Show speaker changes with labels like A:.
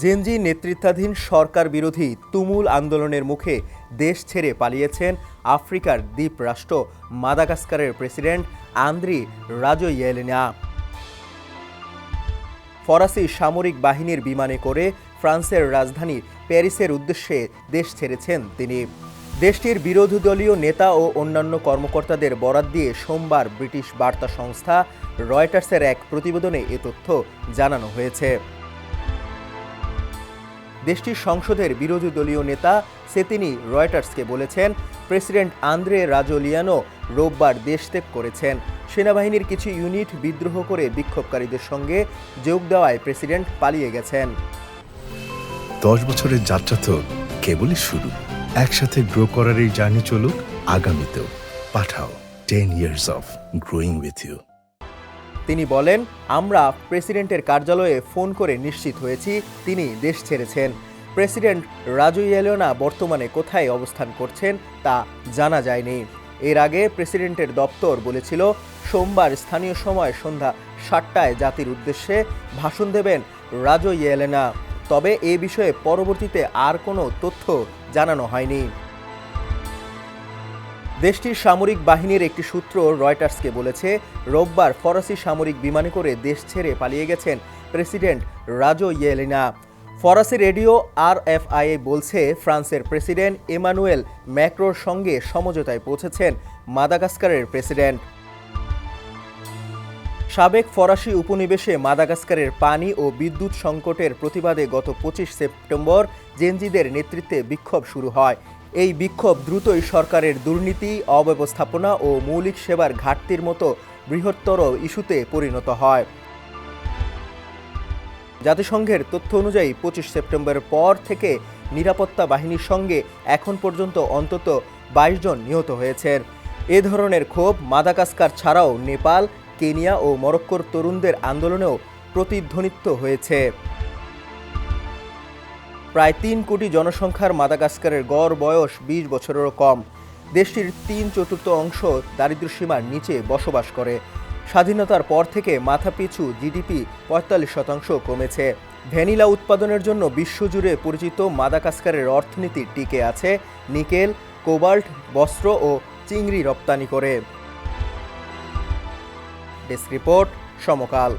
A: Gen Z নেতৃত্বাধীন সরকার বিরোধী তুমুল আন্দোলনের মুখে দেশ ছেড়ে পালিয়েছেন আফ্রিকার দ্বীপ রাষ্ট্র মাদাগাস্কারের প্রেসিডেন্ট আন্দ্রি রাজোয়েলিনা। ফরাসি সামরিক বাহিনীর বিমানে করে ফ্রান্সের রাজধানী প্যারিসের উদ্দেশ্যে দেশ ছেড়েছেন তিনি। দেশটির বিরোধী দলীয় নেতা ও অন্যান্য কর্মকর্তাদের বরাত দিয়ে সোমবার ব্রিটিশ বার্তা সংস্থা রয়টার্সের এক প্রতিবেদনে এ তথ্য জানানো হয়েছে। দেশটির সংসদের বিরোধী দলীয় নেতা সেতিনি রয়টার্সকে বলেছেন, প্রেসিডেন্ট আন্দ্রে রাজোলিয়ানো রোববার দেশত্যাগ করেছেন। সেনাবাহিনীর কিছু ইউনিট বিদ্রোহ করে বিক্ষোভকারীদের সঙ্গে যোগ দেওয়ায় প্রেসিডেন্ট পালিয়ে গেছেন।
B: দশ বছরের যাত্রা তো কেবলই শুরু। একসাথে গ্রো করার এই জার্নি চলুক, আগামীতেও। Pathao ten years of growing with you
A: তিনি বলেন, আমরা প্রেসিডেন্টের কার্যালয়ে ফোন করে নিশ্চিত হয়েছি, তিনি দেশ ছেড়েছেন। প্রেসিডেন্ট রাজু ইয়েলোনা বর্তমানে কোথায় অবস্থান করছেন তা জানা যায়নি। এর আগে প্রেসিডেন্টের দপ্তর বলেছিল, সোমবার স্থানীয় সময় সন্ধ্যা সাতটায় জাতির উদ্দেশ্যে ভাষণ দেবেন রাজো ইয়েলেনা তবে এ বিষয়ে পরবর্তীতে আর কোনো তথ্য জানানো হয়নি। দেশটির সামরিক বাহিনীর একটি সূত্র রয়টার্সকে বলেছে, রোববার ফরাসি সামরিক বিমানে করে দেশ ছেড়ে পালিয়ে গেছেন প্রেসিডেন্ট রাজো ইয়েলিনা। ফরাসি রেডিও আর এফ আই বলছে, ফ্রান্সের প্রেসিডেন্ট এমানুয়েল ম্যাক্রোর সঙ্গে সমঝোতায় পৌঁছেছেন মাদাগাস্কারের প্রেসিডেন্ট। সাবেক ফরাসি উপনিবেশে মাদাগাস্কারের পানি ও বিদ্যুৎ সংকটের প্রতিবাদে গত পঁচিশ সেপ্টেম্বর জেনজিদের নেতৃত্বে বিক্ষোভ শুরু হয়। এই বিক্ষোভ দ্রুতই সরকারের দুর্নীতি, অব্যবস্থাপনা ও মৌলিক সেবার ঘাটতির মতো বৃহত্তর ইস্যুতে পরিণত হয়। জাতিসংঘের তথ্য অনুযায়ী পঁচিশ সেপ্টেম্বরের পর থেকে নিরাপত্তা বাহিনীর সঙ্গে এখন পর্যন্ত অন্তত বাইশ জন নিহত হয়েছেন। এ ধরনের ক্ষোভ মাদাগাস্কার ছাড়াও নেপাল কেনিয়া ও মরক্কোর তরুণদের আন্দোলনেও প্রতিধ্বনিত হয়েছে। প্রায় তিন কোটি জনসংখ্যার মাদাগাস্কারের গড় বয়স বিশ বছরেরও কম। দেশটির তিন চতুর্থ অংশ দারিদ্র্যসীমার নিচে বসবাস করে। স্বাধীনতার পর থেকে মাথাপিছু জিডিপি পঁয়তাল্লিশ শতাংশ কমেছে। ভ্যানিলা উৎপাদনের জন্য বিশ্বজুড়ে পরিচিত মাদাকাস্কারের অর্থনীতি টিকে আছে। নিকেল, কোবাল্ট, বস্ত্র ও চিংড়ি রপ্তানি করে। Desk report Samakal.